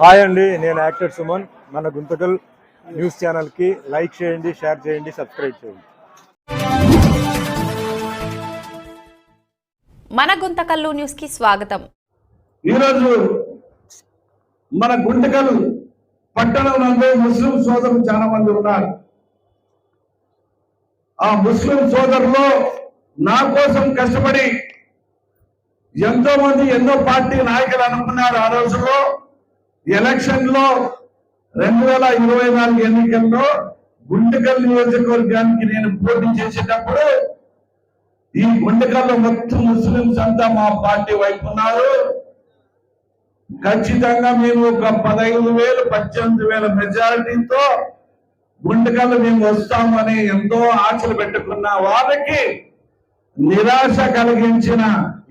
Hi అండి నేను actor Suman. మన గుంతకల్ న్యూస్ ఛానల్కి లైక్ చేయండి షేర్ చేయండి సబ్స్క్రైబ్ చేయండి. మన గుంతకల్లు న్యూస్కి స్వాగతం ఈరోజు మన గుంటకల్ పట్టణంలో ముస్లిం సోదరులు చాలా మంది ఉన్నారు. ఆ ముస్లిం సోదరులు నా కోసం కష్టపడి ఎంతో మంది ఎన్నో పార్టీ నాయకులు అనుకున్నారు ఆ రోజుల్లో. ఎలక్షన్లో రెండు వేల ఇరవై నాలుగు ఎన్నికల్లో గుండెకల్ నియోజకవర్గానికి నేను పోటీ చేసేటప్పుడు ఈ గుంటకల్లో మొత్తం ముస్లింస్ అంతా మా పార్టీ వైపు ఉన్నారు. ఖచ్చితంగా మేము ఒక పదహైదు వేలు పద్దెనిమిది వేల మెజారిటీతో గుండెకల్లు మేము వస్తామని ఎంతో ఆశలు పెట్టుకున్న వాళ్ళకి నిరాశ కలిగించిన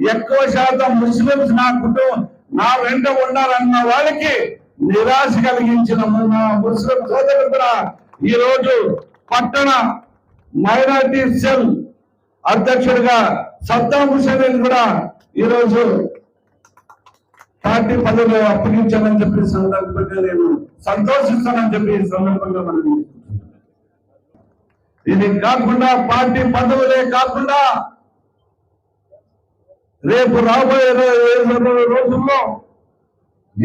ఎక్కువ శాతం ముస్లింస్ నా కుటుంబం నా వెంట ఉన్నారన్న వాళ్ళకి నిరాశ కలిగించిన మన ముస్లిం సోదరులు కూడా ఈ రోజు పట్టణ మైనార్టీ సెల్ అధ్యక్షుడిగా సద్దాం హుసేన్ కూడా ఈ రోజు పార్టీ పదవి అప్పగించాలని చెప్పి సందర్భంగా నేను సంతోషిస్తానని చెప్పి ఈ సందర్భంగా మనం ఇది కాకుండా పార్టీ పదవులే కాకుండా రేపు రాబోయే రో- రోజుల్లో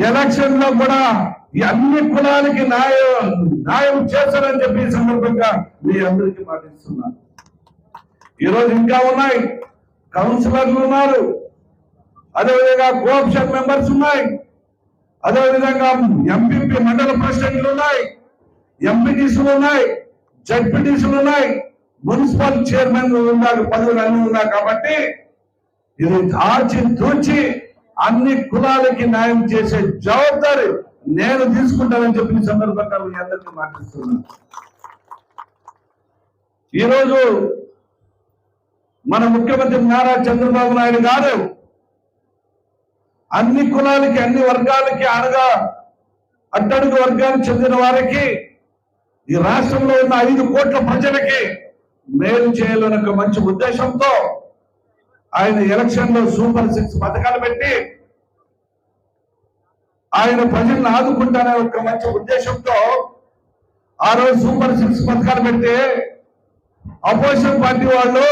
ఎలక్షన్లో కూడా ఈ అన్ని కులాలకి న్యాయం న్యాయం చేస్తారని చెప్పి సందర్భంగా మీ అందరికీ పాటిస్తున్నాను ఈరోజు ఇంకా ఉన్నాయి. కౌన్సిలర్లు ఉన్నారు. అదేవిధంగా కోఆప్షన్ మెంబర్స్ ఉన్నాయి. అదేవిధంగా ఎంపీపీ మండల ప్రెసిడెంట్లు ఉన్నాయి. ఎంపీటీసులు ఉన్నాయి. జడ్పీటీసులు ఉన్నాయి. మున్సిపల్ చైర్మన్ ఉన్నారు. పదవులు అన్ని ఉన్నాయి కాబట్టి ఇది దాచి తూచి అన్ని కులాలకి న్యాయం చేసే జవాబారి నేను తీసుకుంటానని చెప్పి సందర్భంగా మీ అందరితో మాట్లాడుతున్నాను. ఈరోజు మన ముఖ్యమంత్రి నారా చంద్రబాబు నాయుడు గారు అన్ని కులాలకి అన్ని వర్గాలకి అనగా అట్టడుగు వర్గానికి చెందిన వారికి ఈ రాష్ట్రంలో ఉన్న ఐదు కోట్ల ప్రజలకి మేలు చేయాలని ఒక మంచి ఉద్దేశంతో ఆయన ఎలక్షన్లో సూపర్ సిక్స్ పథకాలు పెట్టి ఆయన ప్రజలను ఆదుకుంటానే ఒక మంచి ఉద్దేశంతో ఆ రోజు సూపర్ సిక్స్ పథకాలు పెట్టి అపోజిషన్ పార్టీ వాళ్ళు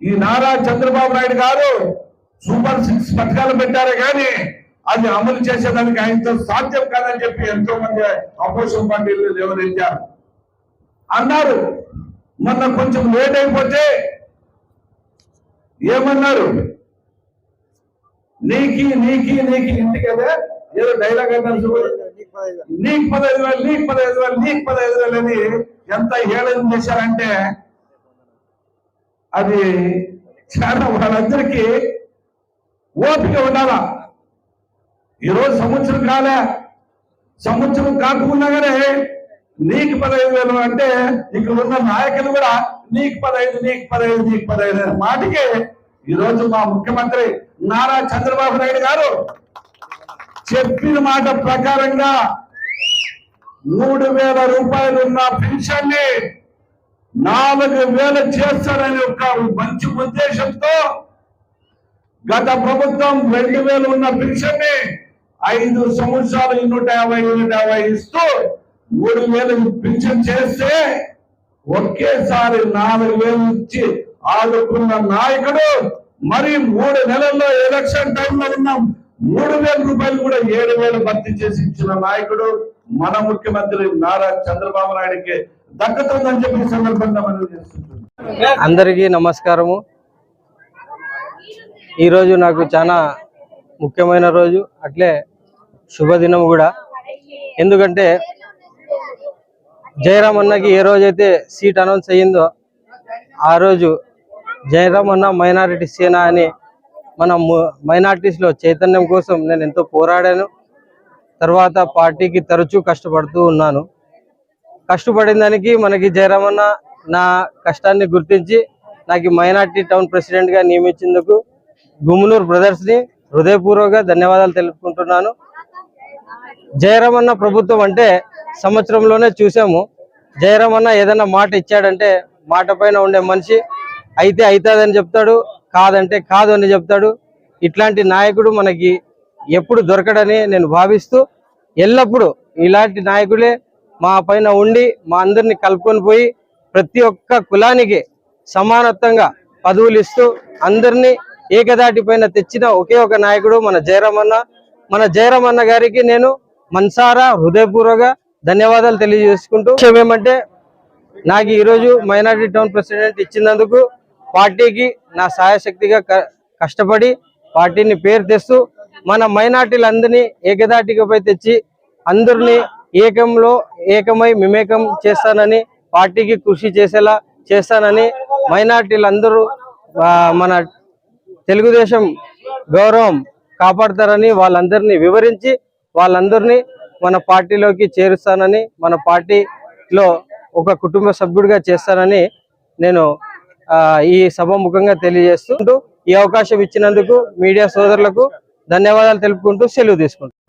ఈ నారా చంద్రబాబు నాయుడు గారు సూపర్ సిక్స్ పథకాలు పెట్టారే కానీ అది అమలు చేసేదానికి ఆయనతో సాధ్యం కాదని చెప్పి ఎంతో మంది అపోజిషన్ పార్టీలు వివరించారు అన్నారు. మొన్న కొంచెం లేట్ అయిపోతే ఏమన్నారు? నీకి నీకి నీకి ఇంటికి అదే? ఏదో డైలాగ్ అన్నారు చూడు. నీకు పదహైదు వేలు. నీకు పదహైదు వేలు నీకు పదహైదు వేలు అని ఎంత హేళన చేశారంటే అది చాలా వాళ్ళందరికీ ఓపిక ఉండాలా? ఈరోజు సంవత్సరం కాలే. సంవత్సరం కాకుండా కానీ నీకు పదహైదు వేలు అంటే ఇక్కడ ఉన్న నాయకులు కూడా నీకు పదహైదు నీకు పదహైదు నీకు పదహైదు అనే మాటకి ఈరోజు మా ముఖ్యమంత్రి నారా చంద్రబాబు నాయుడు గారు చెప్పిన మాట ప్రకారంగా మూడు వేల రూపాయలు ఉన్న పెన్షన్ని నాలుగు వేలు చేస్తారని ఒక మంచి ఉద్దేశంతో గత ప్రభుత్వం రెండు వేలు ఉన్న పెన్షన్ని ఐదు సంవత్సరాలు నూట యాభై నూట యాభై ఇస్తూ మూడు వేలు పింఛన్ చేస్తే ఒకేసారి నాలుగు వేలు ఇచ్చి ఆదుకున్న నాయకుడు మరి మూడు నెలల్లో ఎలక్షన్ టైంలో ఉన్నాం. మూడు వేల రూపాయలు కూడా ఏడు వేలు భర్తీ చేసి ఇచ్చిన నాయకుడు మన ముఖ్యమంత్రి నారా చంద్రబాబు నాయుడికి దక్కుతుందని చెప్పిన సందర్భంగా మనం చేస్తున్నాం. అందరికీ నమస్కారము. ఈరోజు నాకు చాలా ముఖ్యమైన రోజు అట్లే శుభదినం కూడా. ఎందుకంటే జయరామ్ అన్నకి ఏ రోజైతే సీట్ అనౌన్స్ అయ్యిందో ఆ రోజు జయరామ్ అన్న మైనారిటీ సేన అని మన మైనారిటీస్లో చైతన్యం కోసం నేను ఎంతో పోరాడాను. తర్వాత పార్టీకి తరచూ కష్టపడుతూ ఉన్నాను. కష్టపడిన దానికి మనకి జయరామన్న నా కష్టాన్ని గుర్తించి నాకు మైనార్టీ టౌన్ ప్రెసిడెంట్గా నియమించేందుకు గుమ్మనూరు బ్రదర్స్ని హృదయపూర్వక ధన్యవాదాలు తెలుపుకుంటున్నాను. జయరామన్న ప్రభుత్వం అంటే సంవత్సరంలోనే చూసాము. జయరామన్న ఏదైనా మాట ఇచ్చాడంటే మాట పైన ఉండే మనిషి అయితే అవుతుందని చెప్తాడు కాదంటే కాదు అని చెప్తాడు. ఇట్లాంటి నాయకుడు మనకి ఎప్పుడు దొరకడని నేను భావిస్తూ ఎల్లప్పుడూ ఇలాంటి నాయకులే మా పైన ఉండి మా అందరిని కలుపుకొని పోయి ప్రతి ఒక్క కులానికి సమానత్వంగా పదవులు ఇస్తూ అందరినీ ఏకదాటి పైన తెచ్చిన ఒకే ఒక నాయకుడు మన జయరామన్న. మన జయరామన్న గారికి నేను మనసారా హృదయపూర్వక ధన్యవాదాలు తెలియజేసుకుంటూ విషయం ఏమంటే నాకు ఈరోజు మైనార్టీ టౌన్ ప్రెసిడెంట్ ఇచ్చినందుకు పార్టీకి నా సాయశక్తిగా క- కష్టపడి పార్టీని పేరు తెస్తూ మన మైనార్టీలందరినీ ఏకదాటికపై తెచ్చి అందరినీ ఏకంలో ఏకమై మిమేకం చేస్తానని పార్టీకి కృషి చేసేలా చేస్తానని మైనార్టీలందరూ మన తెలుగుదేశం గౌరవం కాపాడతారని వాళ్ళందరినీ వివరించి వాళ్ళందరినీ మన పార్టీలోకి చేరుస్తానని మన పార్టీలో ఒక కుటుంబ సభ్యుడిగా చేస్తానని నేను ఆ, ఈ సభాముఖంగా తెలియజేస్తూ ఈ అవకాశం ఇచ్చినందుకు మీడియా సోదరులకు ధన్యవాదాలు తెలుపుకుంటూ సెలవు తీసుకుంటాను